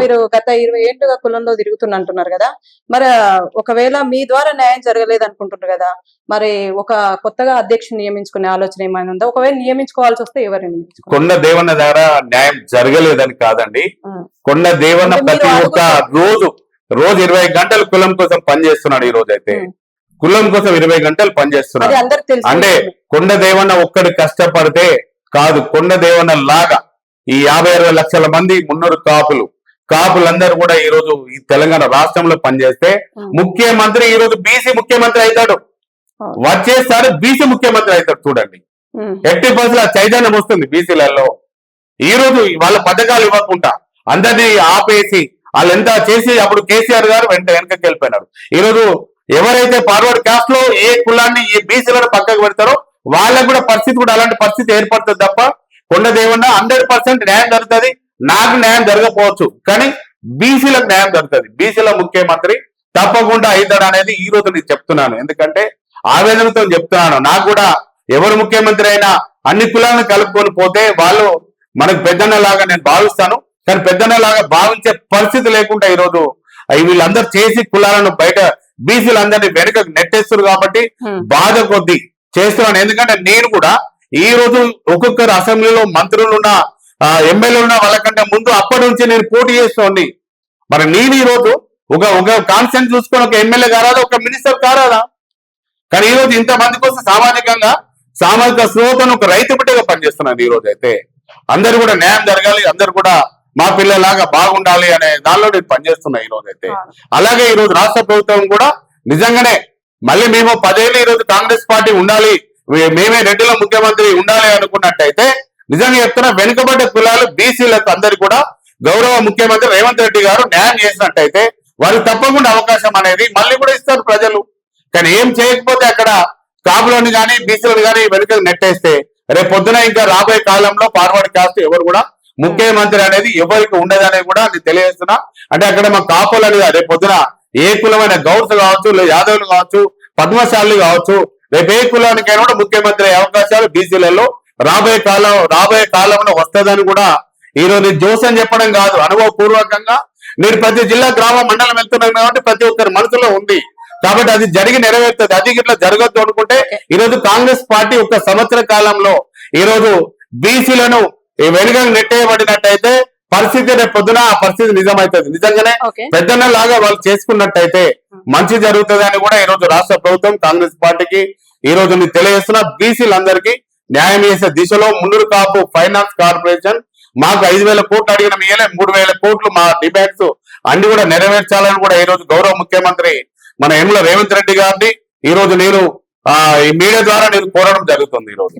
మీరు గత ఇరవై ఏళ్ళుగా కులంలో తిరుగుతున్నా అంటున్నారు కదా. మరి ఒకవేళ మీ ద్వారా న్యాయం జరగలేదు అనుకుంటున్నారు కదా. మరి ఒక కొత్తగా అధ్యక్షుని నియమించుకునే ఆలోచన ఏమైనా ఉందా? ఒకవేళ నియమించుకోవాల్సి వస్తే ఎవరిని కొండ దేవన్న దగ్గర న్యాయం జరగలేదని కాదండి. కొండ దేవన్న ప్రతి ఒక్క రోజు రోజు ఇరవై గంటలు కులం కోసం పనిచేస్తున్నాడు ఈ రోజు అయితే. కులం కోసం ఇరవై గంటలు పనిచేస్తున్నాడు. అందరికి తెలుసు. అంటే కొండ దేవన్న ఒక్కడు కష్టపడితే కాదు కొండ దేవన్న లాగా ఈ యాభై అరవై లక్షల మంది మున్నూరు కాపులు కాపులందరూ కూడా ఈ రోజు ఈ తెలంగాణ రాష్ట్రంలో పనిచేస్తే. ముఖ్యమంత్రి ఈ రోజు బీసీ ముఖ్యమంత్రి అవుతాడు. వచ్చేసారి బీసీ ముఖ్యమంత్రి అవుతాడు చూడండి. ఎట్టి ఆ చైతన్యం వస్తుంది బీసీలలో ఈ రోజు వాళ్ళ పథకాలు ఇవ్వకుండా అందరినీ ఆపేసి వాళ్ళు ఎంత చేసి అప్పుడు కేసీఆర్ గారు వెంట వెనకకి వెళ్ళిపోయినారు ఈ రోజు ఎవరైతే ఫార్వర్డ్ కాస్ట్లో ఏ కులాన్ని ఏ బీసీలను పక్కకు పెడతారో వాళ్ళకు కూడా పరిస్థితి కూడా అలాంటి పరిస్థితి ఏర్పడుతుంది తప్ప కొండ దేవన్న హండ్రెడ్ పర్సెంట్ న్యాయం జరుగుతుంది నాకు న్యాయం జరగకపోవచ్చు. కానీ బీసీలకు న్యాయం జరుగుతుంది. బీసీల ముఖ్యమంత్రి తప్పకుండా అవుతాడు అనేది ఈ రోజు నేను చెప్తున్నాను. ఎందుకంటే ఆవేదనతో చెప్తున్నాను. నాకు కూడా ఎవరు ముఖ్యమంత్రి అయినా అన్ని కులాలను కలుపుకొని పోతే వాళ్ళు మనకు పెద్దన్న లాగా నేను భావిస్తాను. కానీ పెద్దన్న లాగా భావించే పరిస్థితి లేకుండా ఈ రోజు అవి వీళ్ళందరూ చేసి కులాలను బయట బీసీలందరినీ వెనుకకు నెట్టేస్తారు కాబట్టి. బాధ కొద్ది చేస్తున్నాను. ఎందుకంటే నేను కూడా ఈ రోజు ఒక్కొక్కరు అసెంబ్లీలో మంత్రులు ఉన్న ఎమ్మెల్యేలు ఉన్న వాళ్ళకంటే ముందు అప్పటి నుంచి నేను పోటీ చేస్తోంది. మరి నేను ఈ రోజు? ఒక ఒక కాన్సెంట్ చూసుకొని ఒక ఎమ్మెల్యే కారాదా? ఒక మినిస్టర్ కారాదా? కానీ ఈ రోజు ఇంతమంది కోసం సామాజికంగా సామాజిక స్రోతను ఒక రైతు బిడ్డగా పనిచేస్తున్నాను ఈ రోజు అయితే. అందరు కూడా న్యాయం జరగాలి అందరు కూడా మా పిల్లలాగా బాగుండాలి అనే దానిలో నేను పనిచేస్తున్నా ఈ రోజు అయితే. అలాగే ఈ రోజు రాష్ట్ర ప్రభుత్వం కూడా నిజంగానే మళ్ళీ మేము పదేళ్ళు ఈ రోజు కాంగ్రెస్ పార్టీ ఉండాలి మేమే రెడ్డిలో ముఖ్యమంత్రి ఉండాలి అనుకున్నట్టయితే నిజంగా చెప్తున్నా వెనుకబడ్డ కులాలు బీసీలకు అందరు కూడా గౌరవ ముఖ్యమంత్రి రేవంత్ రెడ్డి గారు న్యాయం చేసినట్టయితే వారికి తప్పకుండా అవకాశం అనేది మళ్ళీ కూడా ఇస్తారు ప్రజలు. కానీ ఏం చేయకపోతే అక్కడ కాపులను కానీ బీసీలను కానీ వెనుక నెట్టేస్తే రేపు పొద్దున ఇంకా రాబోయే కాలంలో ఫార్వర్డ్ కాస్ట్ ఎవరు కూడా ముఖ్యమంత్రి అనేది ఎవరికి ఉండదనేది కూడా నేను తెలియజేస్తున్నా. అంటే అక్కడ మా కాపులు అనేది రేపు పొద్దున ఏ కులమైన గౌడ్స్ కావచ్చు లేదా యాదవులు కావచ్చు పద్మశాలు కావచ్చు రేపు ఏ కులానికైనా కూడా ముఖ్యమంత్రి అయ్యే అవకాశాలు బీసీలలో రాబోయే కాలం రాబోయే కాలంలో వస్తుందని కూడా ఈ రోజు జోసన్ చెప్పడం కాదు అనుభవపూర్వకంగా. నేను ప్రతి జిల్లా గ్రామ మండలం వెళ్తున్నాను కాబట్టి ప్రతి ఒక్కరి మనసులో ఉంది. కాబట్టి అది జరిగి నెరవేరుతుంది. అది ఇట్లా జరగద్దు అనుకుంటే ఈ రోజు కాంగ్రెస్ పార్టీ ఒక సంవత్సర కాలంలో ఈ రోజు బీసీలను వెనుక నెట్టేయబడినట్టయితే పరిస్థితి రేపు పొద్దున ఆ పరిస్థితి నిజమవుతుంది నిజంగానే పెద్దన్న లాగా వాళ్ళు చేసుకున్నట్టయితే మంచి జరుగుతుంది అని కూడా ఈ రోజు రాష్ట్ర ప్రభుత్వం కాంగ్రెస్ పార్టీకి ఈ రోజు నేను తెలియజేస్తున్నా. బీసీలందరికీ న్యాయం చేసే దిశలో మున్నూరు కాపు ఫైనాన్స్ కార్పొరేషన్. మాకు ఐదు వేల కోట్లు అడిగిన మీలే మూడు వేల కోట్లు మా డిమాండ్స్ అన్ని కూడా నెరవేర్చాలని కూడా ఈ రోజు గౌరవ ముఖ్యమంత్రి మన యముల రేవంత్ రెడ్డి గారిని ఈ రోజు నేను ఆ, ఈ మీడియా ద్వారా నేను కోరడం జరుగుతుంది ఈ రోజు.